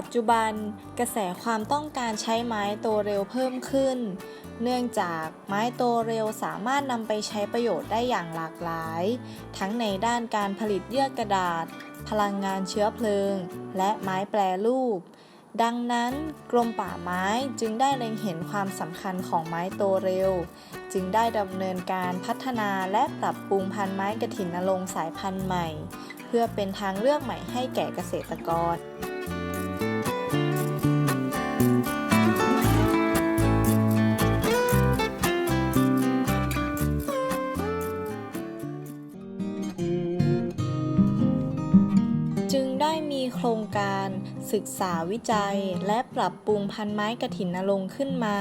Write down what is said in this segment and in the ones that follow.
ปัจจุบันกระแสความต้องการใช้ไม้โตเร็วเพิ่มขึ้น เนื่องจากไม้โตเร็วสามารถนำไปใช้ประโยชน์ได้อย่างหลากหลาย ทั้งในด้านการผลิตเยื่อกระดาษ พลังงานเชื้อเพลิง และไม้แปรรูป ดังนั้นกรมป่าไม้จึงได้เล็งเห็นความสำคัญของไม้โตเร็ว จึงได้ดำเนินการพัฒนาและปรับปรุงพันธุ์ไม้กระถินนรงสายพันธุ์ใหม่ เพื่อเป็นทางเลือกใหม่ให้แก่เกษตรกร ครงการ ศึกษาวิจัย และปรับปรุงพันธุ์ไม้กระถินนรงขึ้นมา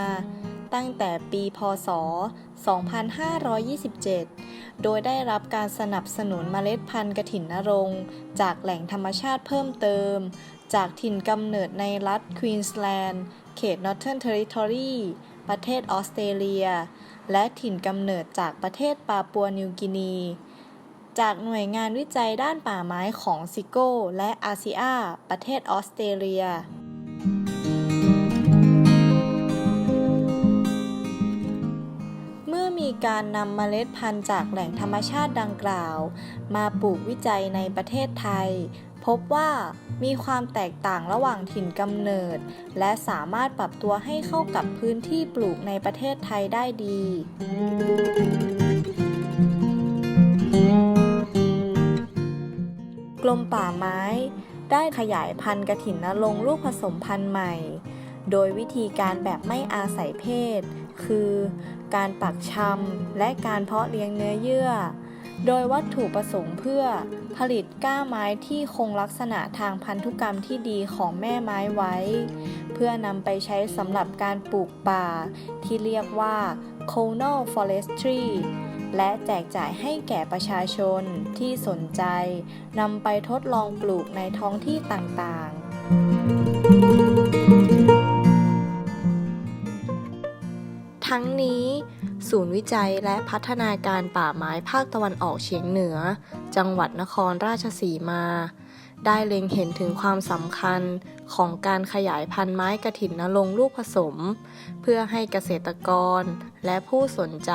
ตั้งแต่ปีพศ 2527 โดยได้รับการสนับสนุนเมล็ดพันธุ์กระถินนรงจากแหล่งธรรมชาติเพิ่มเติม จากถิ่นกำเนิดในรัฐควีนสแลนด์เขต Northern Territory ประเทศออสเตรเลีย และถิ่นกำเนิดจากประเทศปาปัวนิวกินี จากหน่วยงานวิจัยด้านป่าไม้ของซิโก้ และอาเซิอาประเทศออสเตรเลีย เมื่อมีการนำเมล็ดพันธุ์จากแหล่งธรรมชาติดังกล่าว มาปลูกวิจัยในประเทศไทย พบว่ามีความแตกต่างระหว่างถิ่นกำเนิด และสามารถปรับตัวให้เข้ากับพื้นที่ปลูกในประเทศไทยได้ดี กรมป่าไม้ ได้ขยายพันธุ์กระถินนรงลูกผสมพันธุ์ใหม่ โดยวิธีการแบบไม่อาศัยเพศ คือ การปักชำและการเพาะเลี้ยงเนื้อเยื่อ โดยวัตถุประสงค์เพื่อผลิตก้าไม้ที่คงลักษณะทางพันธุกรรมที่ดีของแม่ไม้ไว้ เพื่อนำไปใช้สำหรับการปลูกป่า ที่เรียกว่า conal forestry และแจกจ่ายให้แก่ประชาชนที่สนใจนำไปทดลองปลูกในท้องที่ต่างๆ ทั้งนี้ศูนย์วิจัยและพัฒนาการป่าไม้ภาคตะวันออกเฉียงเหนือ จังหวัดนครราชสีมา ได้เล็งเห็นถึงความสำคัญของการขยายพันธุ์ไม้กระถินนรงลูกผสม เพื่อให้เกษตรกรและผู้สนใจ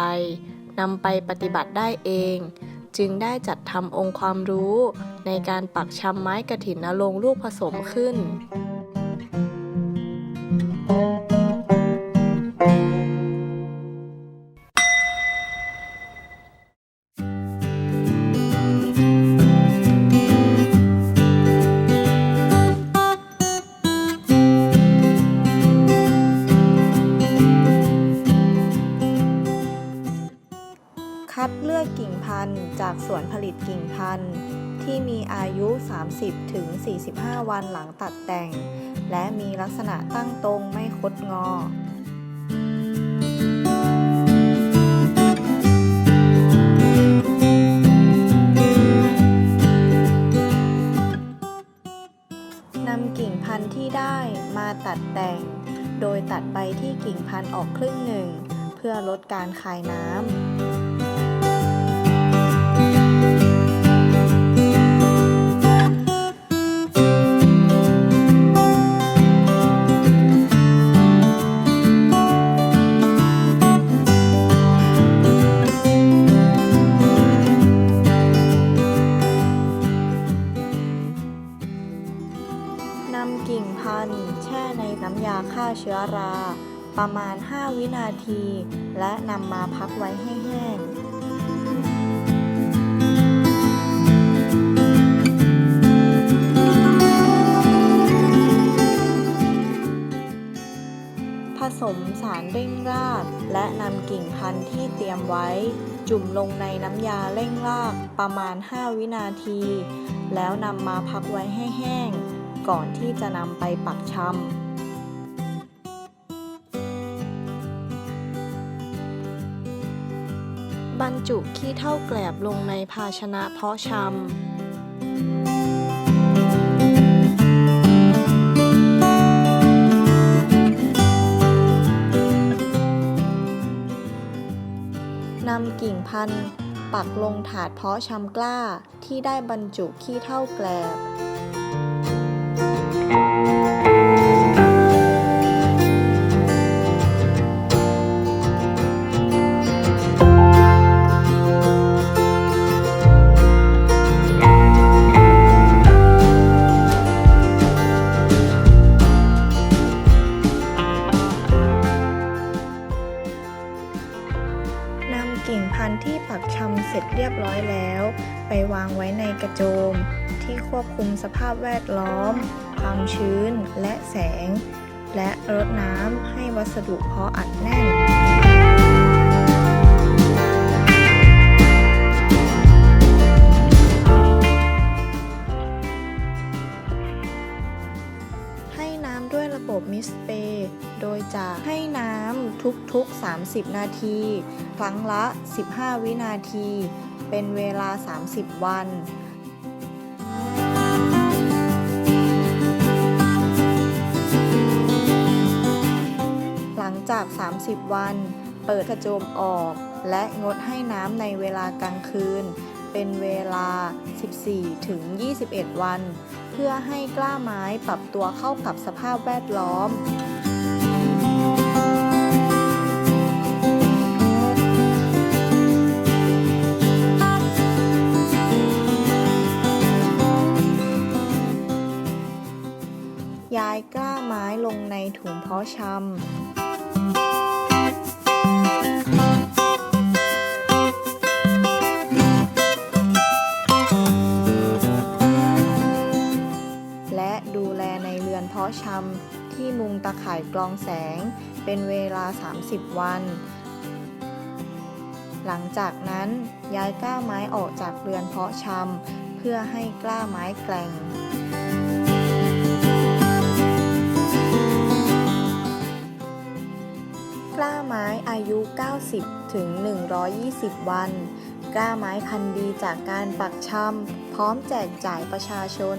นำไปปฏิบัติได้เอง จึงได้จัดทำองค์ความรู้ ในการปักชำไม้กระถินนรงลูกผสมขึ้น อกกิ่งพันธุ์จากสวนผลิตกิ่งพันธุ์ที่มีอายุ 30-45 วันหลังตัดแต่ง และมีลักษณะตั้งตรงไม่คดงอนำกิ่งพันธุ์ที่ได้มาตัดแต่ง โดยตัดใบที่กิ่งพันธุ์ออกครึ่งหนึ่ง เพื่อลดการคายน้ำ ประมาณ 5 วินาที และนำมาพักไว้ให้แห้งผสมสารเร่งราก และนำกิ่งพันธุ์ที่เตรียมไว้ จุ่มลงในน้ำยาเร่งรากประมาณ 5 วินาที แล้วนำมาพักไว้ให้แห้ง ก่อนที่จะนำไปปักชำ จุขี้เท่าแกลบลงในภาชนะเพาะชำนำกิ่งพันธุ์ ปักลงถาดเพาะชำกล้าที่ได้บรรจุขี้เท่าแกลบ สร็จเรียบร้อยแล้ว ไปวางไว้ในกระโจม ที่ควบคุมสภาพแวดล้อม ความชื้นและแสง และรดน้ำให้วัสดุเพาะอัดแน่น 30 นาที ครั้งละ 15 วินาที เป็นเวลา 30 วันหลังจาก 30 วัน เปิดกระโจมออก และงดให้น้ำในเวลากลางคืน เป็นเวลา 14 ถึง 21 วัน เพื่อให้กล้าไม้ปรับตัวเข้ากับสภาพแวดล้อมาะชำและดูแลในเรือนเพาะชำที่มุงตะข่ายกรองแสง เป็นเวลา 30 วัน หลังจากนั้นย้ายกล้าไม้ออกจากเรือนเพาะชำเพื่อให้กล้าไม้แกร่ง ล้าไม้อายุ 90 ถึง 120 วัน กล้าไม้พันธุ์ดีจากการปักชำพร้อมแจกจ่ายประชาชน